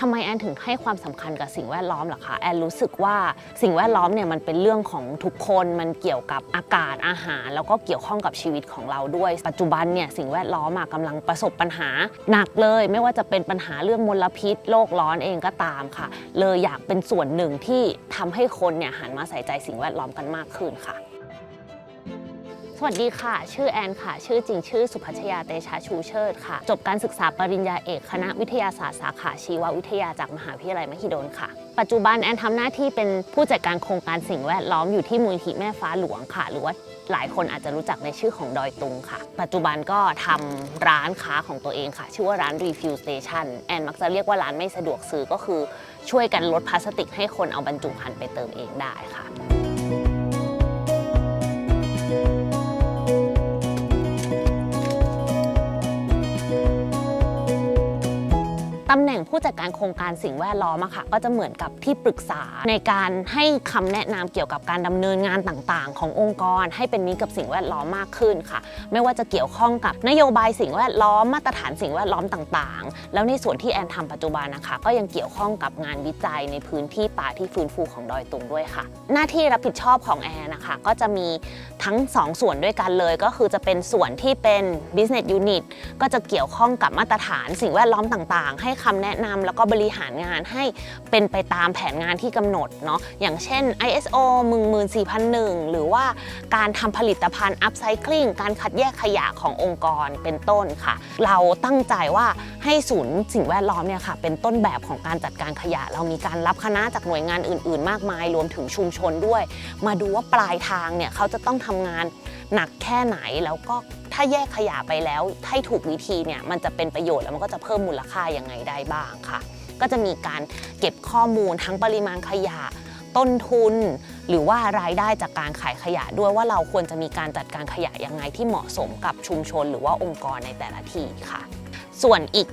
ทำไมแอนถึงให้ความสำคัญกับสิ่งแวดล้อมเหรอคะแอนรู้สึกว่าสิ่งแวดล้อมเนี่ยมันเป็นเรื่องของทุกคนมันเกี่ยวกับอากาศอาหาร แล้วก็เกี่ยวข้องกับชีวิตของเราด้วย ปัจจุบันเนี่ยสิ่งแวดล้อมอะกำลังประสบปัญหาหนักเลย ไม่ว่าจะเป็นปัญหาเรื่องมลพิษโลกร้อนเองก็ตามค่ะ เลยอยากเป็นส่วนหนึ่งที่ทำให้คนเนี่ยหันมาใส่ใจสิ่งแวดล้อมกันมากขึ้นค่ะ วัสดีค่ะ ชื่อแอนค่ะ ชื่อจริงชื่อสุพัชยาเตชะชูเชิดค่ะ จบการศึกษาปริญญาเอก คณะวิทยาศาสตร์สาขาชีววิทยาจากมหาวิทยาลัยมหิดลค่ะ ปัจจุบันแอนทำหน้าที่เป็นผู้จัดการโครงการสิ่งแวดล้อมอยู่ที่มูลนิธิแม่ฟ้าหลวงค่ะ หรือว่าหลายคนอาจจะรู้จักในชื่อของดอยตุงค่ะ ปัจจุบันก็ทำร้านค้าของตัวเองค่ะ ชื่อว่าร้าน Refill Station แอนมักจะเรียกว่าร้านไม่สะดวกซื้อก็คือ ช่วยกันลดพลาสติกให้คนเอาบรรจุภัณฑ์ไปเติมเองได้ค่ะ ผู้จัดการโครงการสิ่งแวดล้อมอะค่ะ ก็จะเหมือนกับที่ปรึกษาในการให้คำแนะนำเกี่ยวกับการดำเนินงานต่างๆ ขององค์กร ให้เป็นมิตรกับสิ่งแวดล้อมมากขึ้นค่ะ ไม่ว่าจะเกี่ยวข้องกับนโยบายสิ่งแวดล้อมมาตรฐานสิ่งแวดล้อมต่างๆ แล้วในส่วนที่แอนทำปัจจุบันนะคะ ก็ยังเกี่ยวข้องกับงานวิจัยในพื้นที่ป่าที่ฟื้นฟูของดอยตุงด้วยค่ะ หน้าที่รับผิดชอบของแอนนะคะก็จะมีทั้งสองส่วนด้วยกันเลย ก็คือจะเป็นส่วนที่เป็น business unit ก็จะเกี่ยวข้องกับมาตรฐานสิ่งแวดล้อมต่างๆ ให้คำแนะนำแล้วก็บริหารงานให้เป็นไปตามแผนงานที่กำหนดเนาะอย่างเช่น ISO 14001 หรือว่าการทำผลิตภัณฑ์ upcycling การคัดแยกขยะขององค์กรเป็นต้นค่ะ เราตั้งใจว่าให้ศูนย์สิ่งแวดล้อมเนี่ยค่ะเป็นต้นแบบของการจัดการขยะ เรามีการรับคณะจากหน่วยงานอื่น ๆ มากมาย รวมถึงชุมชนด้วย มาดูว่าปลายทางเนี่ยเขาจะต้องทำงาน หนักแค่ไหนแล้วก็ถ้าแยกขยะไปแล้วให้ถูกวิธีเนี่ยมันจะเป็นประโยชน์แล้วมันก็จะเพิ่มมูลค่ายังไงได้บ้างค่ะ ก็จะมีการเก็บข้อมูลทั้งปริมาณขยะต้นทุน หรือว่ารายได้จากการขายขยะด้วยว่าเราควรจะมีการจัดการขยะยังไงที่เหมาะสมกับชุมชน หรือว่าองค์กรในแต่ละที่ค่ะ ส่วนอีก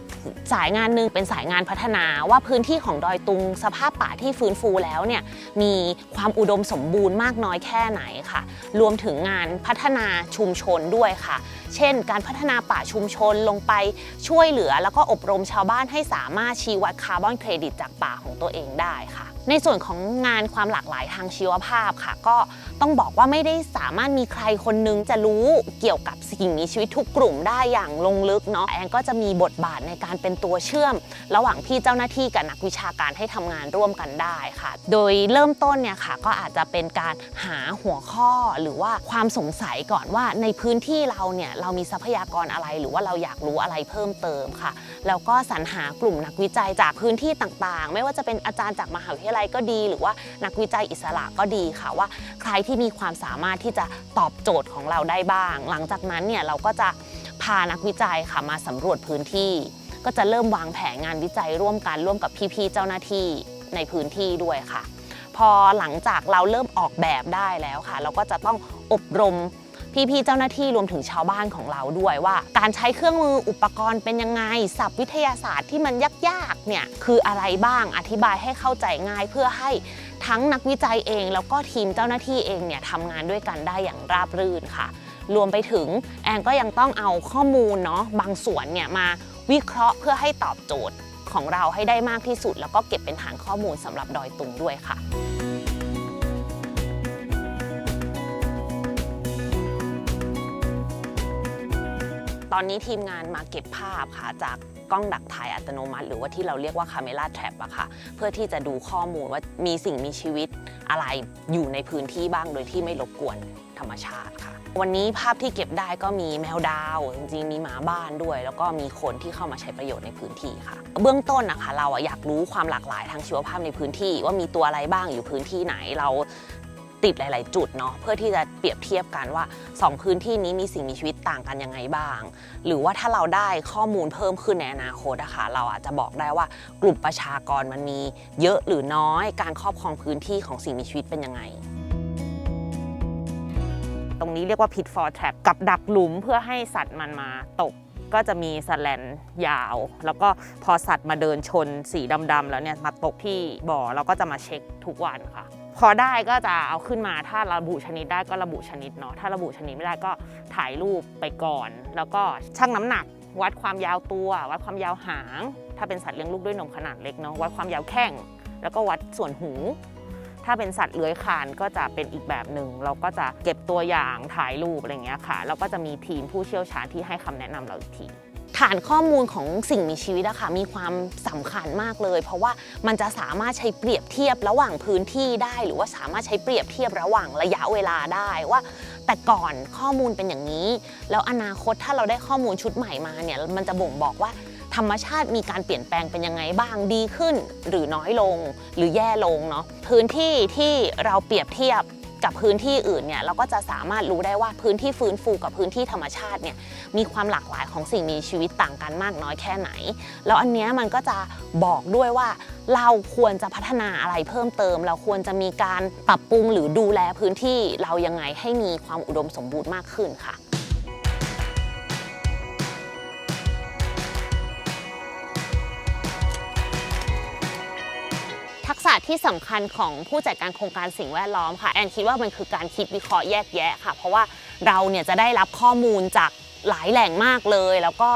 สายงานหนึ่งเป็นสายงานพัฒนาว่าพื้นที่ของดอยตุงสภาพป่าที่ฟื้นฟูแล้วเนี่ยมีความอุดมสมบูรณ์มากน้อยแค่ไหนค่ะ รวมถึงงานพัฒนาชุมชนด้วยค่ะ เช่น การพัฒนาป่าชุมชนลงไปช่วยเหลือ แล้วก็อบรมชาวบ้านให้สามารถชี้วัดคาร์บอนเครดิตจากป่าของตัวเองได้ค่ะ ในส่วนของงานความหลากหลายทางชีวภาพค่ะ ก็ต้องบอกว่าไม่ได้สามารถมีใครคนนึงจะรู้เกี่ยวกับสิ่งมีชีวิตทุกกลุ่มได้อย่างลงลึกเนาะแอนก็จะมีบทบาทในการเป็นตัวเชื่อม ระหว่างพี่เจ้าหน้าที่กับนักวิชาการให้ทำงานร่วมกันได้ค่ะ โดยเริ่มต้นเนี่ยค่ะก็อาจจะเป็นการหาหัวข้อหรือว่าความสงสัยก่อนว่าในพื้นที่เราเนี่ยเรามีทรัพยากรอะไร หรือว่าเราอยากรู้อะไรเพิ่มเติมค่ะ แล้วก็สรรหากลุ่มนักวิจัยจากพื้นที่ต่างๆ ไม่ว่าจะเป็นอาจารย์จากมหาวิทยาลัยก็ดี หรือว่านักวิจัยอิสระก็ดีค่ะว่า ใครที่มีความสามารถที่จะตอบโจทย์ของเราได้บ้าง หลังจากนั้นเนี่ยเราก็จะพานักวิจัยค่ะมาสำรวจพื้นที่ ก็จะเริ่มวางแผนงานวิจัยร่วมกันร่วมกับพี่ๆเจ้าหน้าที่ในพื้นที่ด้วยค่ะ พอหลังจากเราเริ่มออกแบบได้แล้วค่ะ เราก็จะต้องอบรม พี่ๆเจ้าหน้าที่รวมถึงชาวบ้านของเราด้วยว่า การใช้เครื่องมืออุปกรณ์เป็นยังไงศัพท์วิทยาศาสตร์ที่มันยากๆเนี่ยคืออะไรบ้างอธิบายให้เข้าใจง่ายเพื่อให้ทั้งนักวิจัยเอง แล้วก็ทีมเจ้าหน้าที่เองเนี่ยทำงานด้วยกันได้อย่างราบรื่นค่ะ รวมไปถึงแอนก็ยังต้องเอาข้อมูลเนาะบางส่วนเนี่ยมาวิเคราะห์เพื่อให้ตอบโจทย์ของเราให้ได้มากที่สุด แล้วก็เก็บเป็นฐานข้อมูลสำหรับดอยตุงด้วยค่ะ ตอนนี้ทีมงานมาเก็บภาพค่ะจากกล้องดักถ่ายอัตโนมัติ หรือว่าที่เราเรียกว่า Camera Trap อะค่ะ เพื่อที่จะดูข้อมูลว่ามีสิ่งมีชีวิตอะไรอยู่ในพื้นที่บ้างโดยที่ไม่รบกวนธรรมชาติค่ะ วันนี้ภาพที่เก็บได้ก็มีแมวดาว จริงๆมีหมาบ้านด้วย แล้วก็มีคนที่เข้ามาใช้ประโยชน์ในพื้นที่ค่ะ เบื้องต้นนะคะ เราอะอยากรู้ความหลากหลายทางชีวภาพในพื้นที่ ว่ามีตัวอะไรบ้างอยู่พื้นที่ไหนเรา ติดหลาย ๆ จุดเนาะเพื่อที่จะเปรียบเทียบกันว่า 2 พื้นที่นี้มีสิ่งมีชีวิตต่างกันยังไงบ้าง หรือว่าถ้าเราได้ข้อมูลเพิ่มขึ้นในอนาคตอะค่ะเราอาจจะบอกได้ว่ากลุ่มประชากรมันมีเยอะหรือน้อยการครอบครองพื้นที่ของสิ่งมีชีวิตเป็นยังไงตรงนี้เรียกว่า pit for trap กับดักหลุมเพื่อให้สัตว์มันมาตก ก็จะมีสแลนยาว แล้วก็พอสัตว์มาเดินชนสีดำๆแล้วเนี่ยมาตกที่บ่อเราก็จะมาเช็คทุกวันค่ะ พอได้ก็จะเอาขึ้นมาถ้าระบุชนิดได้ก็ระบุชนิดเนาะถ้าระบุชนิดไม่ได้ก็ถ่ายรูปไปก่อน แล้วก็ชั่งน้ำหนัก วัดความยาวตัว วัดความยาวหาง ถ้าเป็นสัตว์เลี้ยงลูกด้วยนมขนาดเล็กเนาะวัดความยาวแข้งแล้วก็วัดส่วนหู ถ้าเป็นสัตว์เลื้อยคลานก็จะเป็นอีกแบบหนึ่งเราก็จะเก็บตัวอย่างถ่ายรูปอะไรเงี้ยค่ะแล้วก็จะมีทีมผู้เชี่ยวชาญที่ให้คำแนะนำเราอีกที ฐานข้อมูลของสิ่งมีชีวิตอะค่ะมีความสำคัญมากเลย เพราะว่ามันจะสามารถใช้เปรียบเทียบระหว่างพื้นที่ได้ หรือว่าสามารถใช้เปรียบเทียบระหว่างระยะเวลาได้ว่า แต่ก่อนข้อมูลเป็นอย่างนี้ แล้วอนาคตถ้าเราได้ข้อมูลชุดใหม่มาเนี่ยมันจะบ่งบอกว่าธรรมชาติมีการเปลี่ยนแปลงเป็นยังไงบ้างดีขึ้น หรือน้อยลงหรือแย่ลงเนาะพื้นที่ที่เราเปรียบเทียบ กับพื้นที่อื่นเนี่ยเราก็จะสามารถรู้ได้ว่าพื้นที่ฟื้นฟูกับพื้นที่ธรรมชาติเนี่ยมีความหลากหลายของสิ่งมีชีวิตต่างกันมากน้อยแค่ไหน แล้วอันเนี้ยมันก็จะบอกด้วยว่าเราควรจะพัฒนาอะไรเพิ่มเติม เราควรจะมีการปรับปรุงหรือดูแลพื้นที่เรายังไงให้มีความอุดมสมบูรณ์มากขึ้นค่ะ ที่สำคัญของผู้จัดการโครงการสิ่งแวดล้อมค่ะแอนคิดว่ามันคือการคิดวิเคราะห์แยกแยะค่ะ เพราะว่าเราเนี่ยจะได้รับข้อมูลจากหลายแหล่งมากเลย แล้วก็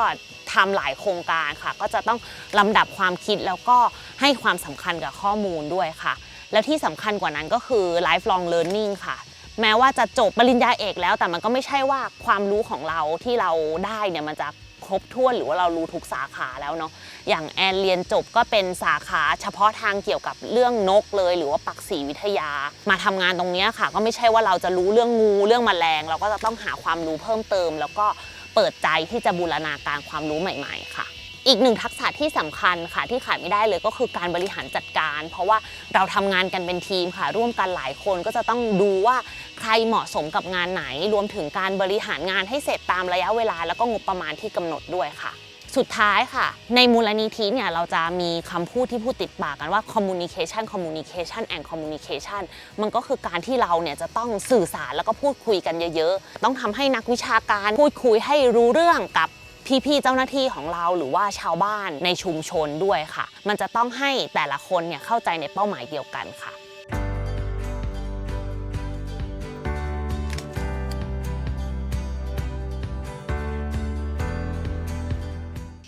ทำหลายโครงการค่ะ ก็จะต้องลำดับความคิดแล้วก็ให้ความสำคัญกับข้อมูลด้วยค่ะ แล้วที่สำคัญกว่านั้นก็คือ lifelong learning ค่ะแม้ว่าจะจบปริญญาเอกแล้ว แต่มันก็ไม่ใช่ว่าความรู้ของเราที่เราได้เนี่ยมันจะ ครบถ้วนหรือว่าเรารู้ทุกสาขาแล้วเนาะอย่างแอนเรียนจบก็เป็นสาขาเฉพาะทางเกี่ยวกับเรื่องนกเลย หรือว่าปักษีวิทยา มาทำงานตรงนี้ค่ะ ก็ไม่ใช่ว่าเราจะรู้เรื่องงูเรื่องแมลง เราก็จะต้องหาความรู้เพิ่มเติม แล้วก็เปิดใจที่จะบูรณาการความรู้ใหม่ ๆ ค่ะ อีกหนึ่งทักษะที่สำคัญค่ะที่ขาดไม่ได้เลยก็คือการบริหารจัดการ เพราะว่าเราทำงานกันเป็นทีมค่ะ ร่วมกันหลายคนก็จะต้องดูว่าใครเหมาะสมกับงานไหน รวมถึงการบริหารงานให้เสร็จตามระยะเวลา แล้วก็งบประมาณที่กำหนดด้วยค่ะสุดท้ายค่ะ ในมูลนิธิเนี่ยเราจะมีคำพูดที่พูดติดปากกันว่า communication communication and communication มันก็คือการที่เราเนี่ยจะต้องสื่อสารแล้วก็พูดคุยกันเยอะ ๆ ต้องทำให้นักวิชาการพูดคุยให้รู้เรื่องกับ พี่ๆเจ้าหน้าที่ของเราหรือว่าชาวบ้านในชุมชนด้วยค่ะ มันจะต้องให้แต่ละคนเนี่ยเข้าใจในเป้าหมายเดียวกันค่ะ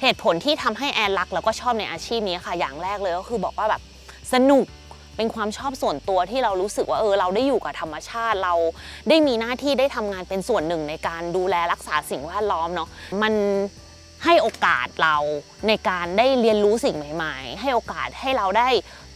เหตุผลที่ทำให้แอนรักแล้วก็ชอบในอาชีพนี้ค่ะ อย่างแรกเลยก็คือบอกว่าแบบสนุก เป็นความชอบส่วนตัวที่เรารู้สึกว่าเออเราได้อยู่กับธรรมชาติเราได้มีหน้าที่ได้ทำงานเป็นส่วนหนึ่งในการดูแลรักษาสิ่งแวดล้อมเนาะมันให้โอกาสเราในการได้เรียนรู้สิ่งใหม่ ๆ ให้โอกาสให้เราได้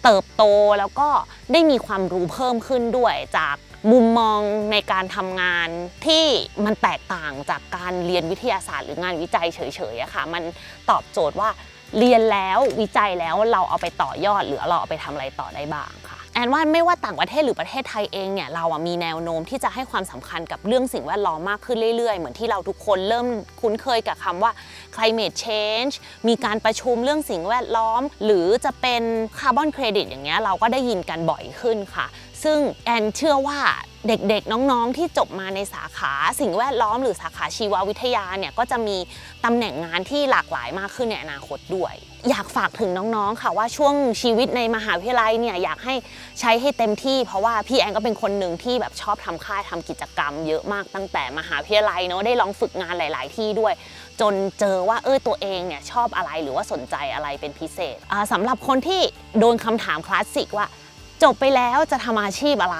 เติบโตแล้วก็ได้มีความรู้เพิ่มขึ้นด้วยจากมุมมองในการทำงานที่มันแตกต่างจากการเรียนวิทยาศาสตร์หรืองานวิจัยเฉยๆอะค่ะ มันตอบโจทย์ว่า เรียนแล้ววิจัยแล้วเราเอาไปต่อยอด หรือเราเอาไปทำอะไรต่อได้บ้างค่ะแอนว่าไม่ว่าต่างประเทศหรือประเทศไทยเองเนี่ยเราอะมีแนวโน้มที่จะให้ความสำคัญกับเรื่องสิ่งแวดล้อมมากขึ้นเรื่อยๆ เหมือนที่เราทุกคนเริ่มคุ้นเคยกับคำว่า climate change มีการประชุมเรื่องสิ่งแวดล้อม หรือจะเป็นคาร์บอนเครดิตอย่างเงี้ยเราก็ได้ยินกันบ่อยขึ้นค่ะ ซึ่งแอนเชื่อว่า เด็กๆ น้องๆ ที่จบมาในสาขาสิ่งแวดล้อมหรือสาขาชีววิทยาเนี่ยก็จะมีตำแหน่งงานที่หลากหลายมากขึ้นในอนาคตด้วย อยากฝากถึงน้องๆ ค่ะว่าช่วงชีวิตในมหาวิทยาลัยเนี่ยอยากให้ใช้ให้เต็มที่ เพราะว่าพี่แอนก็เป็นคนหนึ่งที่แบบชอบทำค่ายทำกิจกรรม เยอะมากตั้งแต่มหาวิทยาลัยเนาะได้ลองฝึกงานหลาย ๆ ที่ด้วย จนเจอว่าเออตัวเองเนี่ยชอบอะไรหรือว่าสนใจอะไรเป็นพิเศษอ่าสำหรับคนที่โดนคำถามคลาสสิกว่า จบไปแล้วจะทำอาชีพอะไร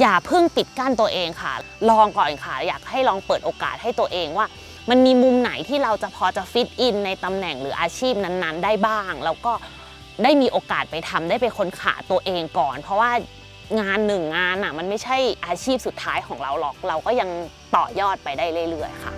อย่าเพิ่งปิดกั้นตัวเองค่ะ ลองก่อนค่ะ อยากให้ลองเปิดโอกาสให้ตัวเองว่า มันมีมุมไหนที่เราจะพอจะฟิตอินในตำแหน่งหรืออาชีพนั้นๆ ได้บ้าง แล้วก็ได้มีโอกาสไปทำได้ไปค้นขาตัวเองก่อน เพราะว่างานหนึ่งงานอะมันไม่ใช่อาชีพสุดท้ายของเราหรอก เราก็ยังต่อยอดไปได้เรื่อยๆค่ะ